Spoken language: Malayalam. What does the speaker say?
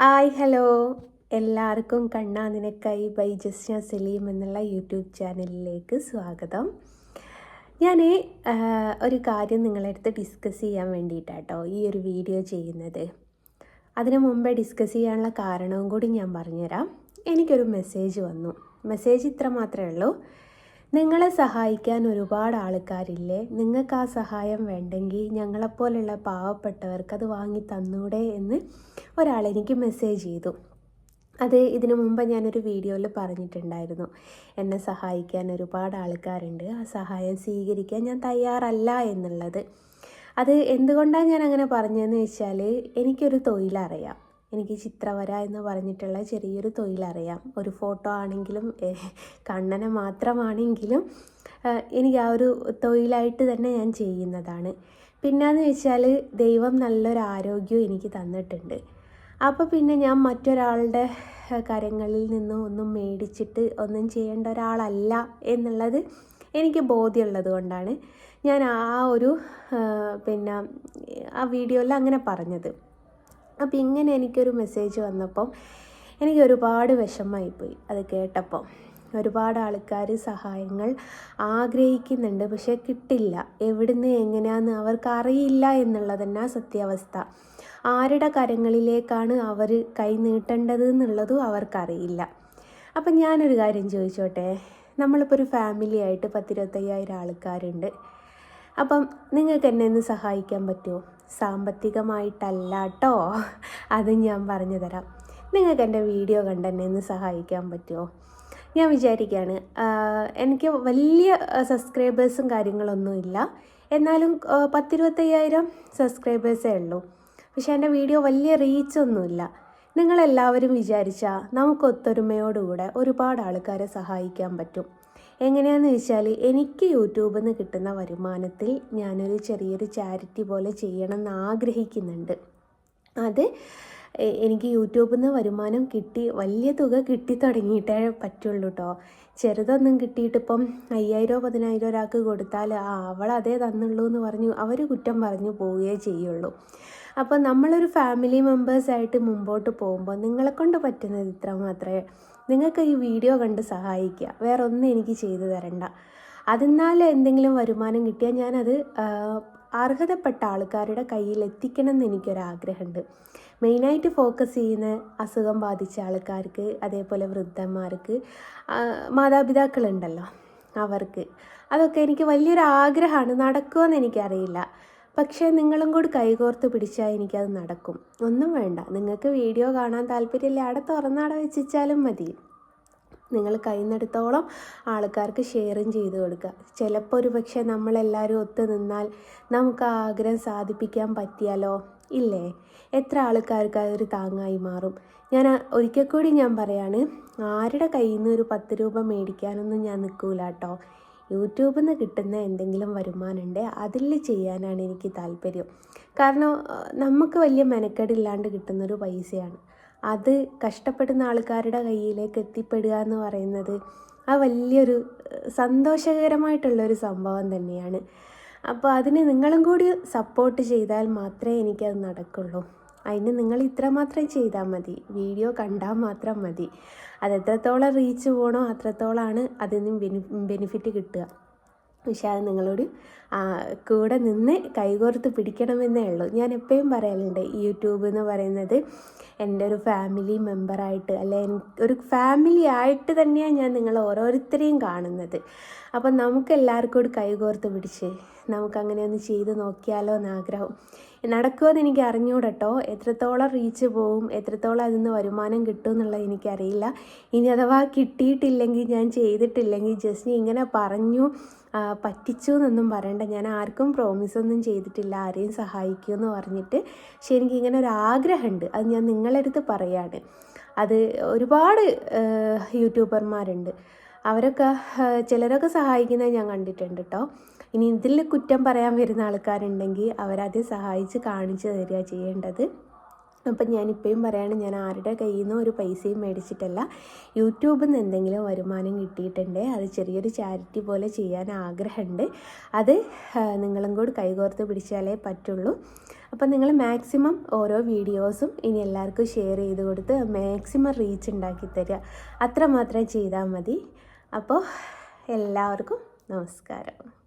Hi hello. എല്ലാവർക്കും കണ്ണാ നിനക്കായി ബൈ ജസ്ന സലീം എന്നുള്ള യൂട്യൂബ് ചാനലിലേക്ക് സ്വാഗതം. ഞാൻ ഒരു കാര്യം നിങ്ങളെടുത്ത് ഡിസ്കസ് ചെയ്യാൻ വേണ്ടിയിട്ടാട്ടോ ഈ ഒരു വീഡിയോ ചെയ്യുന്നത്. അതിനു മുമ്പേ ഡിസ്കസ് ചെയ്യാനുള്ള കാരണവും കൂടി ഞാൻ പറഞ്ഞുതരാം. എനിക്കൊരു മെസ്സേജ് വന്നു. മെസ്സേജ് ഇത്ര മാത്രമേ ഉള്ളൂ. നിങ്ങളെ സഹായിക്കാൻ ഒരുപാട് ആൾക്കാരില്ലേ? നിങ്ങൾക്ക് ആ സഹായം വേണ്ടെങ്കിൽ ഞങ്ങളെപ്പോലുള്ള പാവപ്പെട്ടവർക്ക് അത് വാങ്ങി തന്നൂടെ എന്ന് ഒരാൾ എനിക്ക് മെസ്സേജ് ചെയ്തു. അത് ഇതിനു മുമ്പ് ഞാനൊരു വീഡിയോയിൽ പറഞ്ഞിട്ടുണ്ടായിരുന്നു. എന്നെ സഹായിക്കാൻ ഒരുപാട് ആൾക്കാരുണ്ട്. ആ സഹായം സ്വീകരിക്കാൻ ഞാൻ തയ്യാറല്ല എന്നുള്ളത്. അത് എന്തുകൊണ്ടാണ് ഞാൻ അങ്ങനെ പറഞ്ഞതെന്ന് വെച്ചാൽ എനിക്കൊരു തൊഴിലറിയാം. എനിക്ക് ചിത്രവര എന്ന് പറഞ്ഞിട്ടുള്ള ചെറിയൊരു തൊഴിലറിയാം. ഒരു ഫോട്ടോ ആണെങ്കിലും കണ്ണന മാത്രമാണെങ്കിലും എനിക്ക് ആ ഒരു തൊഴിലായിട്ട് തന്നെ ഞാൻ ചെയ്യുന്നതാണ്. പിന്നെയെന്ന് വെച്ചാൽ ദൈവം നല്ലൊരു ആരോഗ്യം എനിക്ക് തന്നിട്ടുണ്ട്. അപ്പോൾ പിന്നെ ഞാൻ മറ്റൊരാളുടെ കരങ്ങളിൽ നിന്നും ഒന്നും മേടിച്ചിട്ട് ഒന്നും ചെയ്യേണ്ട ഒരാളല്ല എന്നുള്ളത് എനിക്ക് ബോധ്യമുള്ളത് കൊണ്ടാണ് ഞാൻ ആ ഒരു പിന്നെ ആ വീഡിയോയിൽ അങ്ങനെ പറഞ്ഞത്. അപ്പോൾ ഇങ്ങനെ എനിക്കൊരു മെസ്സേജ് വന്നപ്പം എനിക്ക് ഒരുപാട് വിഷമമായിപ്പോയി. അത് കേട്ടപ്പം ഒരുപാട് ആൾക്കാർ സഹായങ്ങൾ ആഗ്രഹിക്കുന്നുണ്ട് പക്ഷേ കിട്ടില്ല. എവിടുന്ന് എങ്ങനെയാന്ന് അവർക്കറിയില്ല എന്നുള്ളത് തന്നെ സത്യാവസ്ഥ. ആരുടെ കരങ്ങളിലേക്കാണ് അവർ കൈ നീട്ടേണ്ടത് എന്നുള്ളതും അവർക്കറിയില്ല. അപ്പം ഞാനൊരു കാര്യം ചോദിച്ചോട്ടെ? നമ്മളിപ്പോൾ ഒരു ഫാമിലി ആയിട്ട് പത്തിരുപത്തയ്യായിരം ആൾക്കാരുണ്ട്. അപ്പം നിങ്ങൾക്ക് എന്നെ ഒന്ന് സഹായിക്കാൻ പറ്റുമോ സാമ്പത്തികമായിട്ടല്ല കേട്ടോ അത് ഞാൻ പറഞ്ഞു തരാം. നിങ്ങൾക്ക് എന്റെ വീഡിയോ കണ്ട് എന്നെ ഒന്ന് സഹായിക്കാൻ പറ്റുമോ? ഞാൻ വിചാരിക്കുകയാണ് എനിക്ക് വലിയ സബ്സ്ക്രൈബേഴ്സും കാര്യങ്ങളൊന്നുമില്ല എന്നാലും പത്തിരുപത്തയ്യായിരം സബ്സ്ക്രൈബേഴ്സേ ഉള്ളൂ. പക്ഷേ എന്റെ വീഡിയോ വലിയ റീച്ചൊന്നുമില്ല നിങ്ങളെല്ലാവരും വിചാരിച്ചാൽ നമുക്ക് ഒത്തൊരുമയോടുകൂടെ ഒരുപാട് ആൾക്കാരെ സഹായിക്കാൻ പറ്റും. എങ്ങനെയാണെന്ന് വെച്ചാൽ എനിക്ക് യൂട്യൂബിൽ നിന്ന് കിട്ടുന്ന വരുമാനത്തിൽ ഞാനൊരു ചെറിയൊരു ചാരിറ്റി പോലെ ചെയ്യണം എന്ന് ആഗ്രഹിക്കുന്നുണ്ട്. അത് എനിക്ക് യൂട്യൂബിൽ നിന്ന് വരുമാനം കിട്ടി വലിയ തുക കിട്ടി തുടങ്ങിയിട്ടേ പറ്റുള്ളൂ കേട്ടോ ചെറുതൊന്നും കിട്ടിയിട്ടിപ്പം അയ്യായിരോ പതിനായിരോ ഒരാൾക്ക് കൊടുത്താൽ ആ അവൾ അതേ തന്നുള്ളൂ എന്ന് പറഞ്ഞു അവർ കുറ്റം പറഞ്ഞു പോവുകയേ ചെയ്യുള്ളൂ. അപ്പോൾ നമ്മളൊരു ഫാമിലി മെമ്പേഴ്സായിട്ട് മുമ്പോട്ട് പോകുമ്പോൾ നിങ്ങളെ കൊണ്ട് പറ്റുന്നത് ഇത്ര മാത്രമേ നിങ്ങൾക്ക് ഈ വീഡിയോ കണ്ട് സഹായിക്കുക. വേറെ ഒന്നും എനിക്ക് ചെയ്തു തരണ്ട. അതിന്നാൽ എന്തെങ്കിലും വരുമാനം കിട്ടിയാൽ ഞാനത് അർഹതപ്പെട്ട ആൾക്കാരുടെ കയ്യിൽ എത്തിക്കണം എന്ന് എനിക്കൊരാഗ്രഹമുണ്ട്. മെയിനായിട്ട് ഫോക്കസ് ചെയ്യുന്ന അസുഖം ബാധിച്ച ആൾക്കാർക്ക് അതേപോലെ വൃദ്ധന്മാർക്ക് മാതാപിതാക്കളുണ്ടല്ലോ അവർക്ക്. അതൊക്കെ എനിക്ക് വലിയൊരു ആഗ്രഹമാണ് നടക്കുമെന്ന് എനിക്കറിയില്ല. പക്ഷേ നിങ്ങളും കൂടി കൈകോർത്ത് പിടിച്ചാൽ എനിക്കത് നടക്കും. ഒന്നും വേണ്ട. നിങ്ങൾക്ക് വീഡിയോ കാണാൻ താല്പര്യമില്ല. അവിടെ തുറന്നാട വെച്ചാലും മതി. നിങ്ങൾ കൈന്നെടുത്തോളം ആൾക്കാർക്ക് ഷെയറും ചെയ്ത് കൊടുക്കുക. ചിലപ്പോൾ ഒരു പക്ഷേ നമ്മളെല്ലാവരും ഒത്തു നിന്നാൽ നമുക്ക് ആ ആഗ്രഹം സാധിപ്പിക്കാൻ പറ്റിയാലോ? ഇല്ലേ? എത്ര ആൾക്കാർക്ക് അതൊരു താങ്ങായി മാറും. ഞാൻ ഒരിക്കൽ കൂടി ഞാൻ പറയാണ് ആരുടെ കയ്യിൽ നിന്ന് ഒരു പത്ത് രൂപ മേടിക്കാനൊന്നും ഞാൻ നിൽക്കൂല കേട്ടോ. യൂട്യൂബിൽ നിന്ന് കിട്ടുന്ന എന്തെങ്കിലും വരുമാനമുണ്ട് അതിൽ ചെയ്യാനാണ് എനിക്ക് താല്പര്യം. കാരണം നമുക്ക് വലിയ മെനക്കെടില്ലാണ്ട് കിട്ടുന്നൊരു പൈസയാണ്. അത് കഷ്ടപ്പെടുന്ന ആൾക്കാരുടെ കയ്യിലേക്ക് എത്തിപ്പെടുക എന്ന് പറയുന്നത് ആ വലിയൊരു സന്തോഷകരമായിട്ടുള്ളൊരു സംഭവം തന്നെയാണ്. അപ്പോൾ അതിന് നിങ്ങളും കൂടി സപ്പോർട്ട് ചെയ്താൽ മാത്രമേ എനിക്കത് നടക്കുള്ളൂ. അതിന് നിങ്ങൾ ഇത്ര മാത്രം ചെയ്താൽ മതി. വീഡിയോ കണ്ടാൽ മാത്രം മതി. അത് എത്രത്തോളം റീച്ച് പോകണോ അത്രത്തോളമാണ് അതിൽ നിന്ന് ബെനി ബെനിഫിറ്റ് കിട്ടുക. പക്ഷേ അത് നിങ്ങളോട് കൂടെ നിന്ന് കൈകോർത്ത് പിടിക്കണമെന്നേ ഉള്ളൂ. ഞാൻ എപ്പോഴും പറയലുണ്ട് യൂട്യൂബ് എന്ന് പറയുന്നത് എന്റെ ഒരു ഫാമിലി മെമ്പറായിട്ട് അല്ലെ ഒരു ഫാമിലി ആയിട്ട് തന്നെയാണ് ഞാൻ നിങ്ങൾ ഓരോരുത്തരെയും കാണുന്നത്. അപ്പം നമുക്ക് എല്ലാവർക്കും കൂടി കൈകോർത്ത് പിടിച്ച്. നമുക്കങ്ങനെ ഒന്ന് ചെയ്ത് നോക്കിയാലോ എന്നാഗ്രഹം നടക്കുമോ നടക്കുമെന്ന് എനിക്ക് അറിഞ്ഞൂടട്ടോ. എത്രത്തോളം റീച്ച് പോവും എത്രത്തോളം അതിൽ നിന്ന് വരുമാനം കിട്ടും എന്നുള്ളത് എനിക്കറിയില്ല. ഇനി അഥവാ കിട്ടിയിട്ടില്ലെങ്കിൽ ഞാൻ ചെയ്തിട്ടില്ലെങ്കിൽ ജസ്റ്റ് ഇങ്ങനെ പറഞ്ഞു പറ്റിച്ചു എന്നൊന്നും പറയണ്ട. ഞാൻ ആർക്കും പ്രോമിസൊന്നും ചെയ്തിട്ടില്ല. ആരെയും സഹായിക്കൂ എന്ന് പറഞ്ഞിട്ട്. പക്ഷെ എനിക്കിങ്ങനെ ഒരു ആഗ്രഹമുണ്ട് അത് ഞാൻ നിങ്ങളുടെ അടുത്ത് പറയാണ്. അത് ഒരുപാട് യൂട്യൂബർമാരുണ്ട്. അവരൊക്കെ ചിലരൊക്കെ സഹായിക്കുന്നത് ഞാൻ കണ്ടിട്ടുണ്ട് കേട്ടോ ഇനി ഇതിൽ കുറ്റം പറയാൻ വരുന്ന ആൾക്കാരുണ്ടെങ്കിൽ അവരത് സഹായിച്ച് കാണിച്ചു തരിക ചെയ്യേണ്ടത്. അപ്പം ഞാനിപ്പോഴും പറയാണ് ഞാൻ ആരുടെ കയ്യിൽ നിന്നും ഒരു പൈസയും മേടിച്ചിട്ടല്ല യൂട്യൂബിൽ നിന്ന് എന്തെങ്കിലും വരുമാനം കിട്ടിയിട്ടുണ്ട് അത് ചെറിയൊരു ചാരിറ്റി പോലെ ചെയ്യാൻ ആഗ്രഹമുണ്ട്. അത് നിങ്ങളും കൂടി കൈകോർത്ത് പിടിച്ചാലേ പറ്റുള്ളൂ. അപ്പം നിങ്ങൾ മാക്സിമം ഓരോ വീഡിയോസും ഇനി എല്ലാവർക്കും ഷെയർ ചെയ്ത് കൊടുത്ത് മാക്സിമം റീച്ച് ഉണ്ടാക്കി തരിക. അത്രമാത്രം ചെയ്താൽ മതി. അപ്പോൾ എല്ലാവർക്കും നമസ്കാരം.